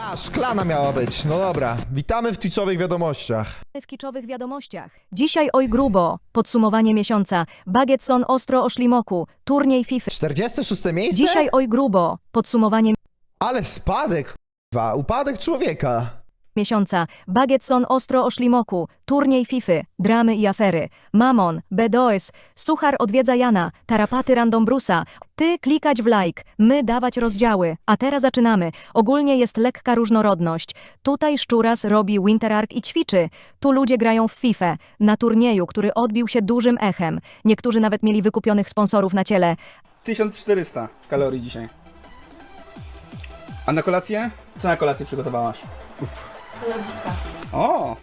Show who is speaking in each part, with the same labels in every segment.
Speaker 1: A, szklana miała być. No dobra. Witamy w Twitchowych wiadomościach.
Speaker 2: w kiczowych wiadomościach. Dzisiaj oj grubo. Podsumowanie miesiąca. Bagetson ostro o szlimoku. Turniej FIFA.
Speaker 1: 46 miejsce?
Speaker 2: Dzisiaj oj grubo. Podsumowanie
Speaker 1: Ale spadek, k***wa. Upadek człowieka.
Speaker 2: Miesiąca. Bagetson ostro o szlimoku. Turniej FIFA. Dramy i afery. Mamon. Bedoes. Suchar odwiedza Jana. Tarapaty random Brusa. Ty klikać w like. My dawać rozdziały. A teraz zaczynamy. Ogólnie jest lekka różnorodność. Tutaj Szczuras robi Winter Ark i ćwiczy. Tu ludzie grają w FIFA. Na turnieju, który odbił się dużym echem. Niektórzy nawet mieli wykupionych sponsorów na ciele.
Speaker 3: 1400 kalorii dzisiaj. A na kolację? Co na kolację przygotowałaś? O!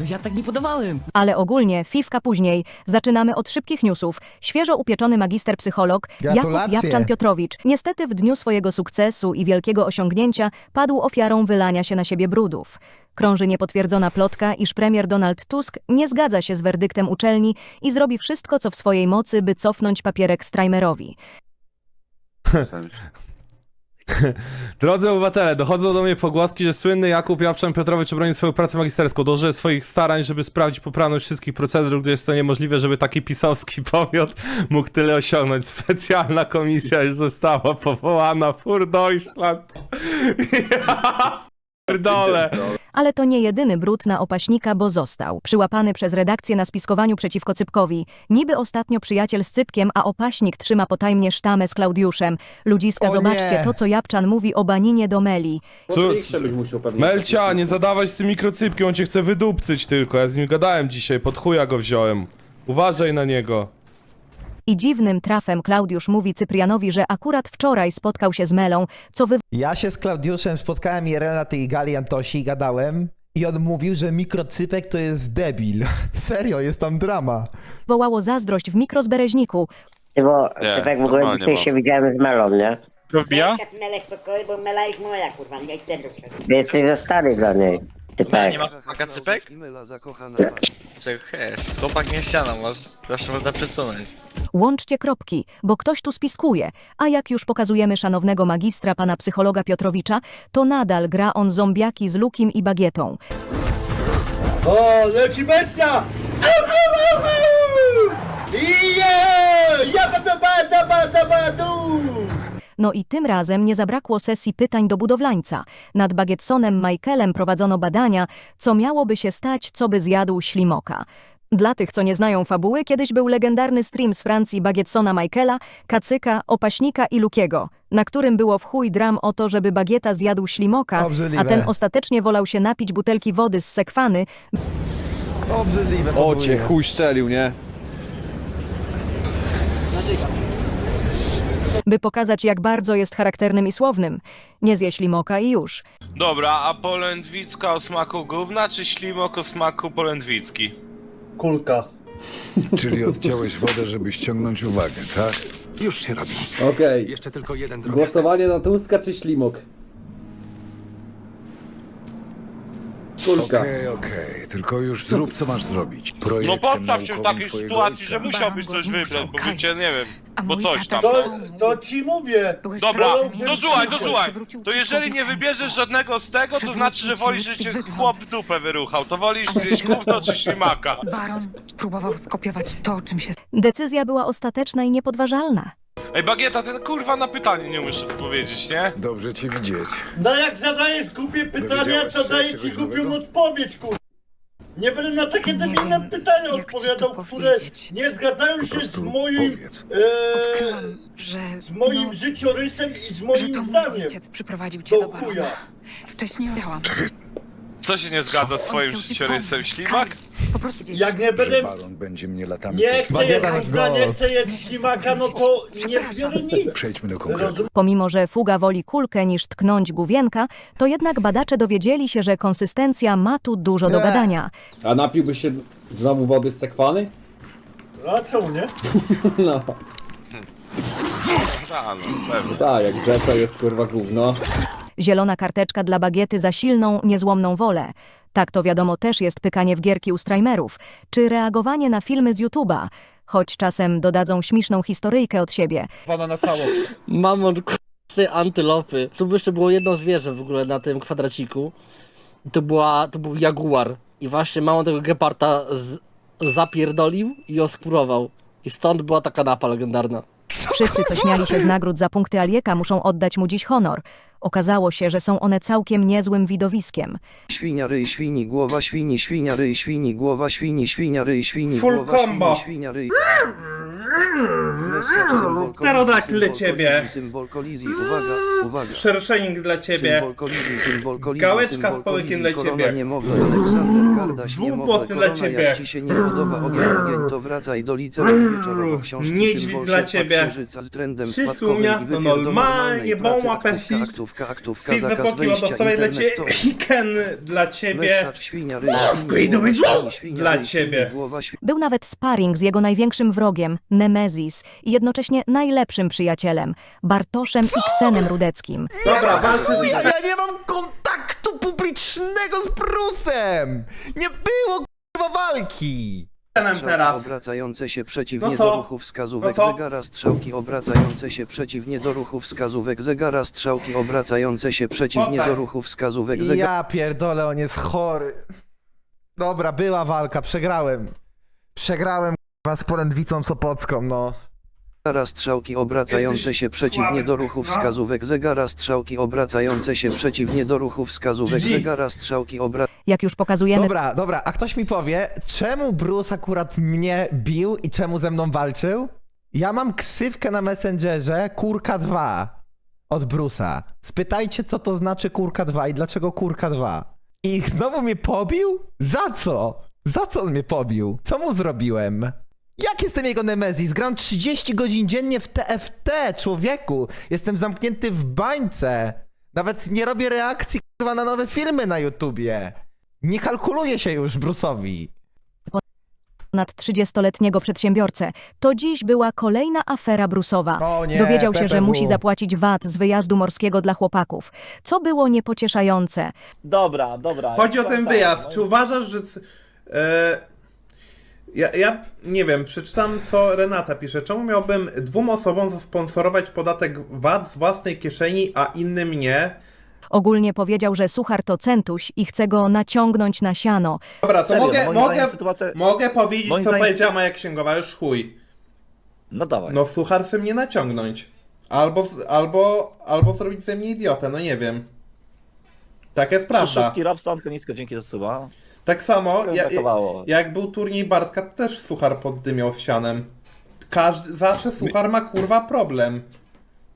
Speaker 4: No ja tak nie podawałem.
Speaker 2: Ale ogólnie, fifka później. Zaczynamy od szybkich newsów. Świeżo upieczony magister psycholog Jakub
Speaker 1: Gratulacje.
Speaker 2: Jabczan-Piotrowicz niestety w dniu swojego sukcesu i wielkiego osiągnięcia padł ofiarą wylania się na siebie brudów. Krąży niepotwierdzona plotka, iż premier Donald Tusk nie zgadza się z werdyktem uczelni i zrobi wszystko, co w swojej mocy, by cofnąć papierek Strajmerowi.
Speaker 5: Drodzy obywatele, dochodzą do mnie pogłoski, że słynny Jakub Japczan Piotrowicz obroni swoją pracę magisterską. Dąży swoich starań, żeby sprawdzić poprawność wszystkich procedur, gdyż jest to niemożliwe, żeby taki pisowski pomiot mógł tyle osiągnąć. Specjalna komisja już została powołana. Fur Deutschland. Ja pierdolę.
Speaker 2: Ale to nie jedyny brud na opaśnika, bo został. Przyłapany przez redakcję na spiskowaniu przeciwko Cypkowi. Niby ostatnio przyjaciel z Cypkiem, a opaśnik trzyma potajemnie sztamę z Klaudiuszem. Ludziska,
Speaker 1: O nie.
Speaker 2: zobaczcie to, co Japczan mówi o baninie do Meli.
Speaker 5: Cóż, Melcia, nie zadawaj z tym mikrocypkiem, on cię chce wydupcyć tylko. Ja z nim gadałem dzisiaj, pod chuja go wziąłem. Uważaj na niego.
Speaker 2: I dziwnym trafem Klaudiusz mówi Cyprianowi, że akurat wczoraj spotkał się z Melą, co
Speaker 1: Ja się z Klaudiuszem spotkałem IRL na tej gali Antosi i gadałem. I on mówił, że mikrocypek to jest debil. Serio, jest tam drama.
Speaker 2: wywołało zazdrość w mikrozbereźniku.
Speaker 6: Bo
Speaker 7: Nie,
Speaker 6: Cypek w ogóle
Speaker 7: normalnie
Speaker 6: dzisiaj
Speaker 7: mam.
Speaker 6: się widziałem z Melą, nie?
Speaker 7: Wbija?
Speaker 8: Melę w pokoju, bo Mela jest moja, kurwa, chcę
Speaker 6: Ty jesteś za stary dla niej. Cypek.
Speaker 7: Nie ma makacypek? Czekaj, chłopak nie ściana, masz, zawsze można przesunąć.
Speaker 2: Łączcie kropki, bo ktoś tu spiskuje. A jak już pokazujemy szanownego magistra, pana psychologa Piotrowicza, to nadal gra on zombiaki z lukiem i bagietą.
Speaker 9: O, leci beczka! Au, au, au, au! Jabba bada bada badu!
Speaker 2: No i tym razem nie zabrakło sesji pytań do budowlańca. Nad Bagietsonem Michaelem prowadzono badania, co miałoby się stać, co by zjadł ślimoka. Dla tych, co nie znają fabuły, kiedyś był legendarny stream z Francji Bagietsona Michaela, Kacyka, Opaśnika i Lukiego, na którym było w chuj dram o to, żeby Bagieta zjadł ślimoka,
Speaker 1: Obrzydliwe.
Speaker 2: a ten ostatecznie wolał się napić butelki wody z sekwany,
Speaker 1: Obrzydliwe
Speaker 10: O cię chuj szczelił, nie?
Speaker 2: By pokazać, jak bardzo jest charakternym i słownym. Nie zje ślimoka i już.
Speaker 11: Dobra, a polędwicka o smaku gówna, czy ślimok o smaku polędwicki?
Speaker 9: Kulka.
Speaker 12: Czyli odciąłeś wodę, żeby ściągnąć uwagę, tak? Już się robi.
Speaker 10: Okej.
Speaker 12: Jeszcze tylko jeden drobiazg.
Speaker 10: Głosowanie na Tuska czy Ślimok? Kulka.
Speaker 12: Okej, okej, tylko już zrób co masz zrobić.
Speaker 11: No
Speaker 12: Projektem
Speaker 11: postaw się w
Speaker 12: naukowym
Speaker 11: takiej
Speaker 12: twojego
Speaker 11: sytuacji,
Speaker 12: ojca.
Speaker 11: że musiałbyś coś wybrać, bo wiecie, nie wiem, bo coś tam.
Speaker 9: To, to ci mówię.
Speaker 11: Dobra,
Speaker 9: Wolałbym-
Speaker 11: to słuchaj, to słuchaj. To jeżeli nie wybierzesz żadnego z tego, to znaczy, że wolisz, że cię chłop w dupę wyruchał. To wolisz zjeść gówno czy ślimaka?
Speaker 4: Baron próbował skopiować to, czym się
Speaker 2: Decyzja była ostateczna i niepodważalna.
Speaker 11: Ej, Bagieta, ten kurwa na pytanie nie umiesz odpowiedzieć, nie?
Speaker 12: Dobrze cię widzieć.
Speaker 9: No jak zadajesz głupie pytania,
Speaker 12: Dowiedziałeś
Speaker 9: to
Speaker 12: się
Speaker 9: daję ci
Speaker 12: czegoś
Speaker 9: głupią
Speaker 12: nowego?
Speaker 9: odpowiedź, kur... Nie będę na takie
Speaker 4: Nie
Speaker 9: debilne
Speaker 4: wiem,
Speaker 9: pytania
Speaker 4: jak ci
Speaker 9: odpowiadał,
Speaker 4: to
Speaker 9: które
Speaker 4: powiedzieć.
Speaker 9: nie zgadzają się z
Speaker 12: prostu
Speaker 9: moim...
Speaker 12: powiedz.
Speaker 9: E,
Speaker 4: odkryłam, że...
Speaker 9: z moim
Speaker 4: no,
Speaker 9: życiorysem i z
Speaker 4: że
Speaker 9: moim
Speaker 4: to mój
Speaker 9: zdaniem.
Speaker 4: ojciec przyprowadził cię
Speaker 9: Do
Speaker 4: do barona.
Speaker 9: chuja.
Speaker 4: Wcześniej wiedziałam.
Speaker 11: Co się nie zgadza z twoim życiorysem, ślimak?
Speaker 4: Po prostu gdzieś.
Speaker 9: Jak nie będę...
Speaker 12: baron będzie mnie latami...
Speaker 9: Nie chcę jeść
Speaker 1: na
Speaker 9: nie chcę jeść ślimaka, no to nie biorę nic.
Speaker 12: Przejdźmy do konkretu.
Speaker 2: Pomimo, że fuga woli kulkę niż tknąć główienka, to jednak badacze dowiedzieli się, że konsystencja ma tu dużo do gadania.
Speaker 10: A napiłbyś się znowu wody z sekwany?
Speaker 9: A czemu nie?
Speaker 10: No.
Speaker 11: Tak, no, pewnie.
Speaker 10: Tak, jak Jessa jest kurwa gówno.
Speaker 2: Zielona karteczka dla bagiety za silną, niezłomną wolę. Tak to wiadomo też jest pykanie w gierki u strajmerów. Czy reagowanie na filmy z YouTube'a? Choć czasem dodadzą śmieszną historyjkę od siebie.
Speaker 10: Mamon
Speaker 5: antylopy. Tu jeszcze było jedno zwierzę w ogóle na tym kwadraciku. To, była, to był jaguar. I właśnie mało tego geparta z, zapierdolił i oskurował. I stąd była ta kanapa legendarna.
Speaker 2: Wszyscy, co śmiali się z nagród za punkty Alieka, muszą oddać mu dziś honor. Okazało się, że są one całkiem niezłym widowiskiem.
Speaker 7: Świnia ryj, świni, głowa świni, świnia ryj, świni, głowa świni, świnia ryj, świni,
Speaker 5: Full
Speaker 7: głowa
Speaker 5: combo.
Speaker 7: świni, świnia ryj.
Speaker 5: Pterodaktyl dla ciebie.
Speaker 7: Symbol kolizji, uwaga, uwaga.
Speaker 5: Szerszenik dla
Speaker 7: Symbol kolizji, symbol kolizji,
Speaker 5: Gałeczka
Speaker 7: symbol
Speaker 5: z połykiem
Speaker 7: kolizji,
Speaker 5: dla
Speaker 7: korona
Speaker 5: ciebie.
Speaker 7: niemowlę, Aleksander niemowlę,
Speaker 5: Żółboty dla
Speaker 7: korona,
Speaker 5: ciebie.
Speaker 7: jak ci się nie podoba ogień, ogień, to wracaj do liceum wieczorowo, książki,
Speaker 5: Niedźwiedź
Speaker 7: symbol
Speaker 5: dla
Speaker 7: sierpa,
Speaker 5: ciebie.
Speaker 7: księżyca z trendem spadkowym
Speaker 5: u mnie
Speaker 7: i
Speaker 5: to
Speaker 7: wypierdol
Speaker 5: normalnie,
Speaker 7: normalnej pracy,
Speaker 5: pesist.
Speaker 7: Aktówka, aktówka,
Speaker 5: Fit
Speaker 7: zakaz
Speaker 5: epoki
Speaker 7: wejścia,
Speaker 5: lodosowej dla
Speaker 7: internet
Speaker 5: ciebie
Speaker 7: to-
Speaker 5: i Ken dla ciebie.
Speaker 7: Message, świnia,
Speaker 5: i
Speaker 7: świnia,
Speaker 5: dla ciebie.
Speaker 7: głowa.
Speaker 2: Był nawet sparring z jego największym wrogiem, Nemezis, i jednocześnie najlepszym przyjacielem, Bartoszem Iksenem Rudeckim.
Speaker 5: Dobra, walczy
Speaker 1: Ja nie mam kontaktu publicznego z Brusem! Nie było kurwa walki!
Speaker 7: Strzałki
Speaker 5: teraz.
Speaker 7: obracające się przeciwnie
Speaker 5: No co?
Speaker 7: do ruchu wskazówek
Speaker 5: No co?
Speaker 7: zegara, strzałki obracające się przeciwnie do ruchu wskazówek zegara, strzałki obracające się przeciwnie
Speaker 5: tak.
Speaker 7: do ruchu wskazówek zegara.
Speaker 1: Ja pierdolę, on jest chory. Dobra, była walka, przegrałem. Przegrałem kurwa z polędwicą sopocką, no.
Speaker 7: Strzałki obracające się przeciwnie do ruchu
Speaker 5: No.
Speaker 7: wskazówek zegara strzałki obracające się przeciwnie do ruchu wskazówek
Speaker 5: GG.
Speaker 7: zegara strzałki obra
Speaker 2: Jak już pokazujemy
Speaker 1: Dobra, dobra, a ktoś mi powie, czemu Bruce akurat mnie bił i czemu ze mną walczył? Ja mam ksywkę na Messengerze Kurka 2 od Bruce'a. Spytajcie, co to znaczy Kurka 2 i dlaczego Kurka 2. I znowu mnie pobił? Za co? Za co on mnie pobił? Co mu zrobiłem? Jak jestem jego Nemezis? Gram 30 godzin dziennie w TFT, człowieku. Jestem zamknięty w bańce. Nawet nie robię reakcji kurwa na nowe filmy na YouTubie. Nie kalkuluje się już Bruce'owi.
Speaker 2: ponad 30-letniego przedsiębiorcę, to dziś była kolejna afera Brusowa.
Speaker 1: O nie,
Speaker 2: Dowiedział się, że
Speaker 1: PPW.
Speaker 2: musi zapłacić VAT z wyjazdu morskiego dla chłopaków, co było niepocieszające.
Speaker 5: Dobra, dobra. Chodzi o ten wyjazd. Czy uważasz, że. c- E, ja, ja nie wiem, przeczytam co Renata pisze. Czemu miałbym dwóm osobom zasponsorować podatek VAT z własnej kieszeni, a innym nie?
Speaker 2: Ogólnie powiedział, że suchar to centuś i chce go naciągnąć na siano.
Speaker 5: Dobra, to
Speaker 13: Serio,
Speaker 5: mogę,
Speaker 13: moim
Speaker 5: mogę,
Speaker 13: zdaniem sytuacja-
Speaker 5: mogę powiedzieć,
Speaker 13: moim
Speaker 5: co
Speaker 13: zdaniem-
Speaker 5: powiedziała moja księgowa, już chuj.
Speaker 13: No dawaj.
Speaker 5: No suchar chce mnie naciągnąć. Albo, albo, albo zrobić ze mnie idiotę, no nie wiem. Tak jest prawda.
Speaker 13: Robsonko, nisko, dzięki za suba.
Speaker 5: Tak samo, ja,
Speaker 13: brakowało.
Speaker 5: jak był turniej Bartka, to też suchar poddymiał z sianem. Każdy, zawsze suchar ma kurwa problem.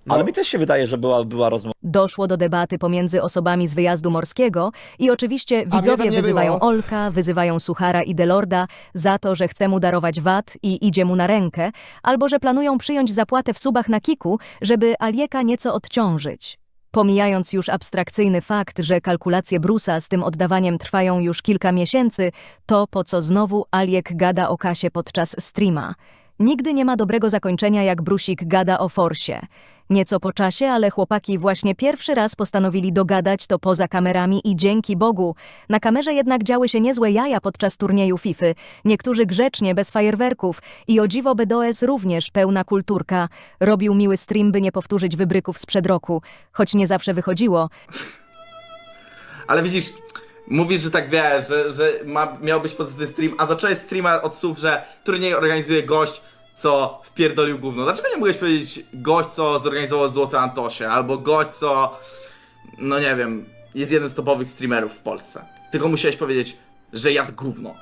Speaker 5: No,
Speaker 13: Ale mi też się wydaje, że była, była rozmowa.
Speaker 2: Doszło do debaty pomiędzy osobami z wyjazdu morskiego i oczywiście
Speaker 1: mnie
Speaker 2: widzowie
Speaker 1: tam nie
Speaker 2: wyzywają
Speaker 1: było.
Speaker 2: Olka, wyzywają Suchara i Delorda za to, że chce mu darować VAT i idzie mu na rękę, albo że planują przyjąć zapłatę w subach na kiku, żeby Alieka nieco odciążyć. Pomijając już abstrakcyjny fakt, że kalkulacje Brusa z tym oddawaniem trwają już kilka miesięcy, to po co znowu Aliek gada o kasie podczas streama. Nigdy nie ma dobrego zakończenia, jak Brusik gada o forsie. Nieco po czasie, ale chłopaki właśnie pierwszy raz postanowili dogadać to poza kamerami i dzięki Bogu. Na kamerze jednak działy się niezłe jaja podczas turnieju FIFA. Niektórzy grzecznie, bez fajerwerków i o dziwo BDOS również pełna kulturka. Robił miły stream, by nie powtórzyć wybryków sprzed roku. Choć nie zawsze wychodziło,
Speaker 3: Ale widzisz, mówisz, że tak wiesz, że, że ma, miał być pozytywny stream, a zacząłeś streama od słów, że turniej organizuje gość, co wpierdolił gówno. Dlaczego nie mogłeś powiedzieć gość, co zorganizował Złote Antosie, albo gość, co, no nie wiem, jest jednym z topowych streamerów w Polsce. Tylko musiałeś powiedzieć, że jadł gówno.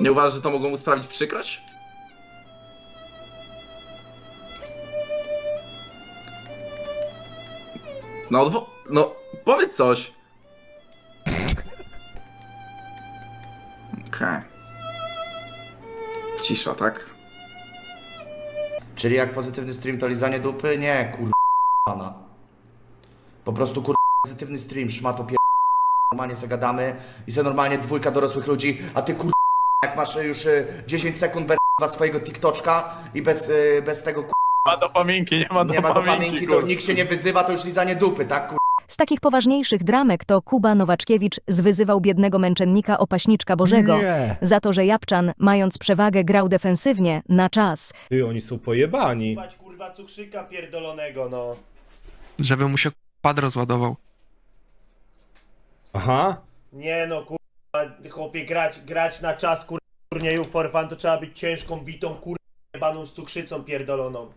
Speaker 3: Nie uważasz, że to mogło mu sprawić przykrość? No, no, powiedz coś. Cisza, tak?
Speaker 13: Czyli jak pozytywny stream to lizanie dupy? Nie, kurwa. pana. Po prostu kurwa pozytywny stream, szmato pier... Normalnie se gadamy i se normalnie dwójka dorosłych ludzi, a ty kurwa jak masz już y, 10 sekund bez kurwa, swojego TikToczka i bez, y, bez tego kurwa
Speaker 7: ma dopaminki, nie ma
Speaker 13: Nie ma dopaminki, to nikt się nie wyzywa, to już lizanie dupy, tak kur...
Speaker 2: Z takich poważniejszych dramek to Kuba Nowaczkiewicz zwyzywał biednego męczennika opaśniczka Bożego
Speaker 1: Nie.
Speaker 2: za to, że Japczan, mając przewagę, grał defensywnie na czas.
Speaker 5: Ty, oni są pojebani.
Speaker 9: kurwa cukrzyka pierdolonego, no.
Speaker 7: Żeby mu się pad rozładował.
Speaker 5: Aha.
Speaker 9: Nie no, kurwa, chłopie, grać, grać na czas, kurwa, turnieju for fun, to trzeba być ciężką, bitą, kurwa, jebaną z cukrzycą pierdoloną.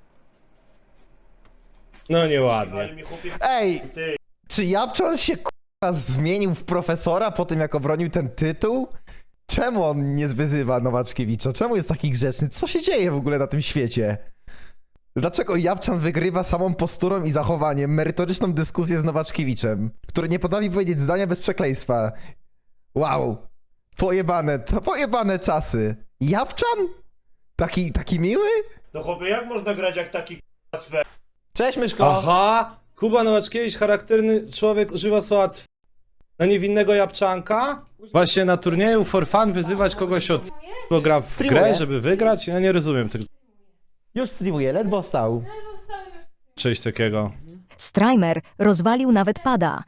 Speaker 5: No nieładnie.
Speaker 9: mi chłopie,
Speaker 1: Ej,
Speaker 9: ty.
Speaker 1: Czy Japczan się kurwa zmienił w profesora po tym, jak obronił ten tytuł? Czemu on nie wyzywa Nowaczkiewicza? Czemu jest taki grzeczny? Co się dzieje w ogóle na tym świecie? Dlaczego Japczan wygrywa samą posturą i zachowaniem merytoryczną dyskusję z Nowaczkiewiczem, który nie potrafi powiedzieć zdania bez przekleństwa? Wow. Pojebane, to pojebane czasy. Japczan? Taki, taki miły?
Speaker 9: No chłopie, jak można grać jak taki swe?
Speaker 1: Cześć Myszko.
Speaker 5: Aha. Kuba Nowaczkiewicz, charakterny człowiek, używa słowa cw... na niewinnego Japczanka? Właśnie na turnieju for fun wyzywać kogoś od... kto gra w
Speaker 1: Streamuje.
Speaker 5: grę, żeby wygrać? Ja nie rozumiem tego.
Speaker 1: Już streamuje, ledwo wstał.
Speaker 5: Cześć takiego.
Speaker 2: Strajmer rozwalił nawet pada.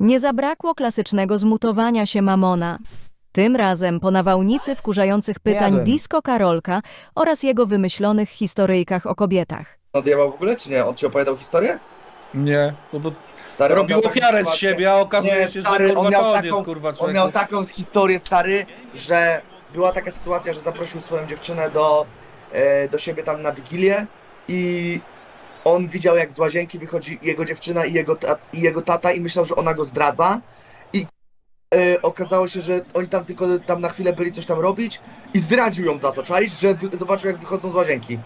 Speaker 2: Nie zabrakło klasycznego zmutowania się Mamona. Tym razem po nawałnicy wkurzających pytań
Speaker 1: Jadłem.
Speaker 2: Disco Karolka oraz jego wymyślonych historyjkach o kobietach.
Speaker 13: Odjebał w ogóle, czy nie? On ci opowiadał historię?
Speaker 5: Nie, no bo
Speaker 13: Stary, on
Speaker 5: robił
Speaker 13: miał taką
Speaker 5: ofiarę z
Speaker 13: sytuację-
Speaker 5: siebie, a okazuje
Speaker 13: Nie,
Speaker 5: się,
Speaker 13: stary,
Speaker 5: że
Speaker 13: on
Speaker 5: kurwa
Speaker 13: miał
Speaker 5: to on
Speaker 13: taką-
Speaker 5: jest kurwa
Speaker 13: On miał taką historię, stary, że była taka sytuacja, że zaprosił swoją dziewczynę do, e, do siebie tam na wigilię i on widział jak z łazienki wychodzi jego dziewczyna i jego, ta, i jego tata i myślał, że ona go zdradza e, okazało się, że oni tam tylko tam na chwilę byli coś tam robić i zdradził ją za to, czaisz? Że wy, zobaczył jak wychodzą z łazienki.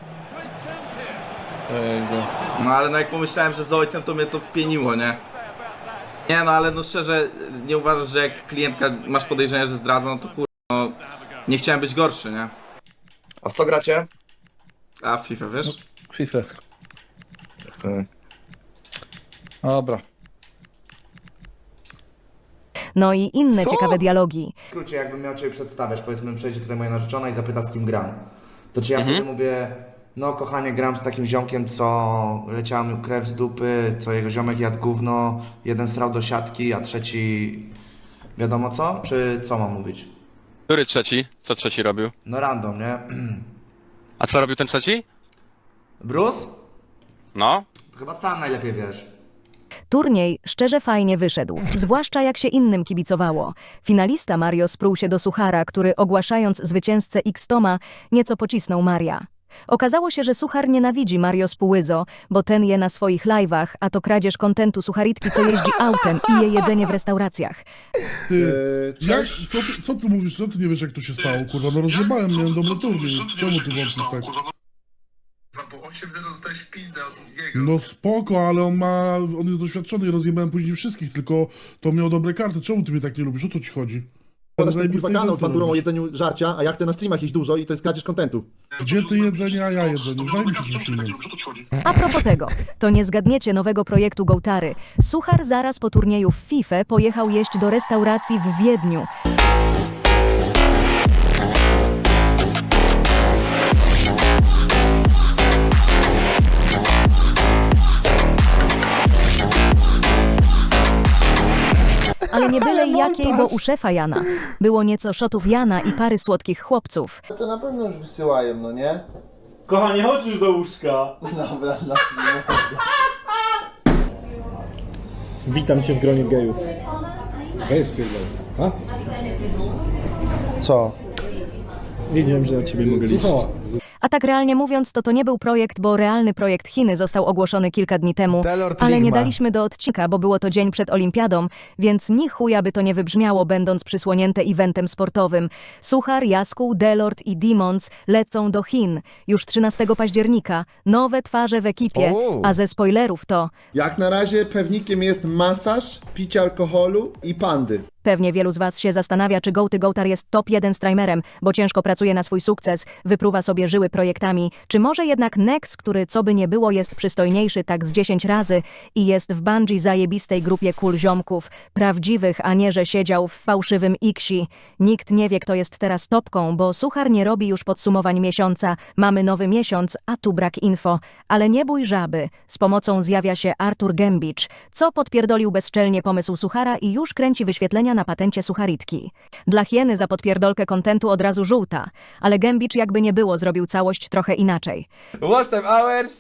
Speaker 3: No ale no jak pomyślałem, że z ojcem, to mnie to wpieniło, nie? Nie no, ale no szczerze, nie uważasz, że jak klientka masz podejrzenie, że zdradza, no to kur... no, nie chciałem być gorszy, nie?
Speaker 13: A w co gracie?
Speaker 3: A w FIFA, wiesz?
Speaker 5: FIFA.
Speaker 13: E,
Speaker 5: Dobra.
Speaker 2: No i inne
Speaker 1: Co?
Speaker 2: ciekawe dialogi.
Speaker 13: W skrócie, jakbym miał Ciebie przedstawiać, powiedzmy, przejdzie tutaj moja narzeczona i zapyta z kim gram. To czy ja wtedy mówię, no kochanie, gram z takim ziomkiem, co leciała mu krew z dupy, co jego ziomek jadł gówno, jeden srał do siatki, a trzeci wiadomo co? Czy co mam mówić?
Speaker 7: Który trzeci? Co trzeci robił?
Speaker 13: No random, nie?
Speaker 7: A co robił ten trzeci?
Speaker 13: Bruce?
Speaker 7: No.
Speaker 13: Chyba sam najlepiej wiesz.
Speaker 2: Turniej szczerze fajnie wyszedł, zwłaszcza jak się innym kibicowało. Finalista Mario sprół się do Suchara, który ogłaszając zwycięzcę X-Toma nieco pocisnął Maria. Okazało się, że Suchar nienawidzi Mario Spułyzo, bo ten je na swoich live'ach, a to kradzież kontentu Sucharitki, co jeździ autem i je jedzenie w restauracjach.
Speaker 14: Ty, jak, co, ty, co ty mówisz, co ty nie wiesz jak to się stało, kurwa, no rozjebałem, miałem dobry turniej, czemu ty wątpisz tak?
Speaker 12: Po 8-0 dostałeś w pizdę od Izziego.
Speaker 14: No spoko, ale on ma, on jest doświadczony i rozjebałem później wszystkich, tylko to miał dobre karty, czemu ty mnie tak nie lubisz, o co ci chodzi? Ten zajebisty event robisz.
Speaker 12: jedzeniu żarcia, a ja chcę na streamach iść dużo i to jest kradzież kontentu.
Speaker 14: Gdzie ty jedzenie, a ja jedzenie, zajmij się czymś innym.
Speaker 2: A propos tego, to nie zgadniecie nowego projektu Gołtary. Suchar zaraz po turnieju w FIFA pojechał jeść do restauracji w Wiedniu. Ale nie byle jakiej, bo u szefa Jana. Było nieco szotów Jana i pary słodkich chłopców.
Speaker 12: To na pewno już wysyłają, no nie?
Speaker 9: Kochanie, chodź już do łóżka.
Speaker 12: Dobra, no.
Speaker 10: Witam cię w gronie gejów. Gej spierdol. A?
Speaker 12: Co?
Speaker 10: Wiedziałem, że na ciebie mogę liczyć.
Speaker 2: A tak realnie mówiąc, to to nie był projekt, bo realny projekt Chiny został ogłoszony kilka dni temu.
Speaker 1: Taylor
Speaker 2: Ale nie daliśmy do odcinka, bo było to dzień przed olimpiadą, więc ni chuja by to nie wybrzmiało, będąc przysłonięte eventem sportowym. Suchar, Jaskół, Delord i Demons lecą do Chin. Już 13 października. Nowe twarze w ekipie,
Speaker 1: O.
Speaker 2: a ze spoilerów to...
Speaker 12: Jak na razie pewnikiem jest masaż, picie alkoholu i pandy.
Speaker 2: Pewnie wielu z was się zastanawia, czy Gołty Gołtar jest top 1 streamerem, bo ciężko pracuje na swój sukces, wypruwa sobie żyły projektami, czy może jednak Nex, który co by nie było jest przystojniejszy tak z 10 razy i jest w Bungie zajebistej grupie kul ziomków, prawdziwych, a nie, że siedział w fałszywym Iksi. Nikt nie wie, kto jest teraz topką, bo Suchar nie robi już podsumowań miesiąca, mamy nowy miesiąc, a tu brak info. Ale nie bój żaby, z pomocą zjawia się Artur Gembicz, co podpierdolił bezczelnie pomysł Suchara i już kręci wyświetlenia na patencie Sucharitki. Dla hieny za podpierdolkę kontentu od razu żółta, ale Gembicz jakby nie było zrobił całość trochę inaczej.
Speaker 15: Watch time hours,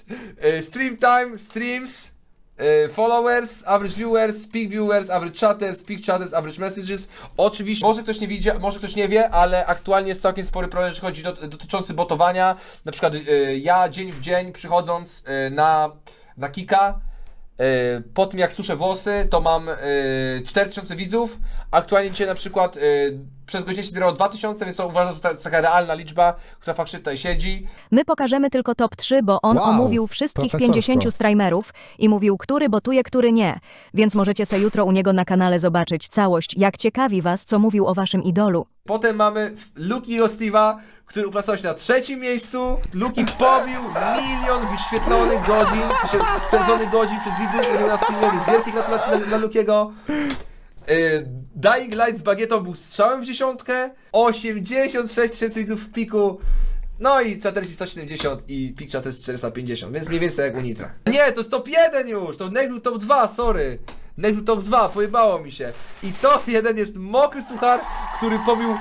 Speaker 15: y, stream time, streams, y, followers, average viewers, peak viewers, average chatters, peak chatters, average messages. Oczywiście, może ktoś nie widzi, może ktoś nie wie, ale aktualnie jest całkiem spory problem, jeżeli chodzi do, dotyczący botowania. Na przykład y, ja dzień w dzień przychodząc na, na Kika, po tym jak suszę włosy, to mam y, 4000 widzów. Aktualnie dzisiaj na przykład y, przez godzinę się zbierało 2000, więc to uważam, że to jest taka realna liczba, która faktycznie tutaj siedzi.
Speaker 2: My pokażemy tylko top 3, bo on
Speaker 1: Wow,
Speaker 2: omówił wszystkich
Speaker 1: profesorsko.
Speaker 2: 50 streamerów i mówił, który botuje, który nie. Więc możecie se jutro u niego na kanale zobaczyć całość, jak ciekawi was, co mówił o waszym idolu.
Speaker 15: Potem mamy Lukiego Steve'a, który uplasował się na trzecim miejscu. Luki pobił milion wyświetlonych godzin, w sensie spędzonych godzin przez widzów który na streamie, więc wielkie gratulacje dla, dla Lukiego. Yy, Dying Light z bagietą był strzałem w dziesiątkę, 86 tysięcy w piku, no i Chattersi 170 i Pik Chatters 450, więc mniej więcej jak u Nitra. Nie, to jest top 1 już, to był top 2, sorry. Był top 2, pojebało mi się. I top 1 jest Mokry Suchar, który pobił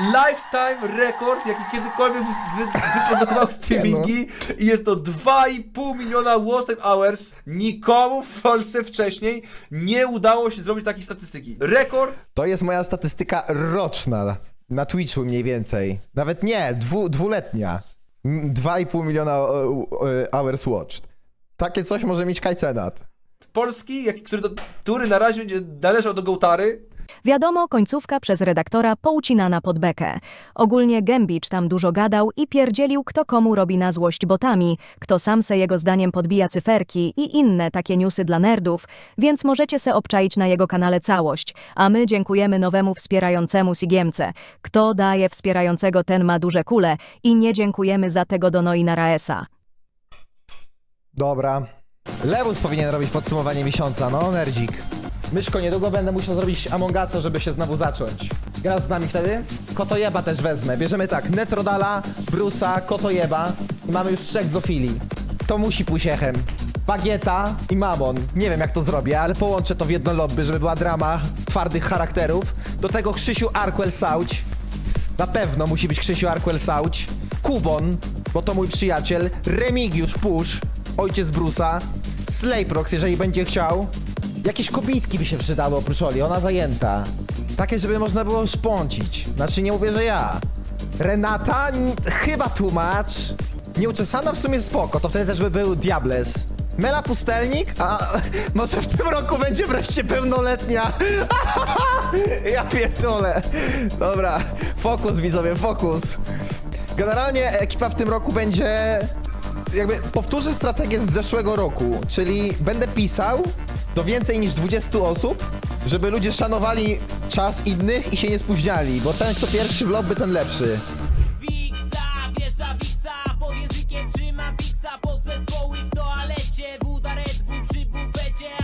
Speaker 15: lifetime rekord, jaki kiedykolwiek wy, wy, wyprodukował streamingi i jest to 2,5 miliona watch time hours. Nikomu w Polsce wcześniej nie udało się zrobić takiej statystyki. Rekord
Speaker 1: To jest moja statystyka roczna. Na Twitchu mniej więcej. Nawet nie, dwu, dwuletnia. M, 2,5 miliona e, e, hours watched. Takie coś może mieć Kajcenat.
Speaker 15: polski, który, do, który na razie będzie należał do Gołtary.
Speaker 2: Wiadomo, końcówka przez redaktora poucinana pod bekę. Ogólnie Gembicz tam dużo gadał i pierdzielił, kto komu robi na złość botami, kto sam se jego zdaniem podbija cyferki i inne takie newsy dla nerdów, więc możecie se obczaić na jego kanale całość. A my dziękujemy nowemu wspierającemu Sigiemce. Kto daje wspierającego, ten ma duże kule i nie dziękujemy za tego do Noi Naraesa.
Speaker 1: Dobra. Lewus powinien robić podsumowanie miesiąca, no, nerdzik. Myszko, niedługo będę musiał zrobić Among Usa, żeby się znowu zacząć. Grasz z nami wtedy? Kotojeba też wezmę. Bierzemy tak, Netrodala, Brusa, Kotojeba i mamy już trzech zofili. To musi pójść echem. Bagieta i Mamon. Nie wiem jak to zrobię, ale połączę to w jedno lobby, żeby była drama twardych charakterów. Do tego Krzysiu Arkwell Sauć. Na pewno musi być Krzysiu Arkwell Sauć. Kubon, bo to mój przyjaciel. Remigiusz Pusz, ojciec Brusa. Slayprox, jeżeli będzie chciał. Jakieś kobitki by się przydały oprócz Oli, ona zajęta. Takie, żeby można było szpącić. Znaczy, nie mówię, że ja. Renata, n- chyba tłumacz. Nieuczesana w sumie spoko, to wtedy też by był Diables. Mela Pustelnik? A może w tym roku będzie wreszcie pełnoletnia. ja pierdolę. Dobra, fokus widzowie, fokus. Generalnie ekipa w tym roku będzie jakby powtórzę strategię z zeszłego roku, czyli będę pisał do więcej niż 20 osób, żeby ludzie szanowali czas innych i się nie spóźniali, bo ten kto pierwszy w lobby ten lepszy.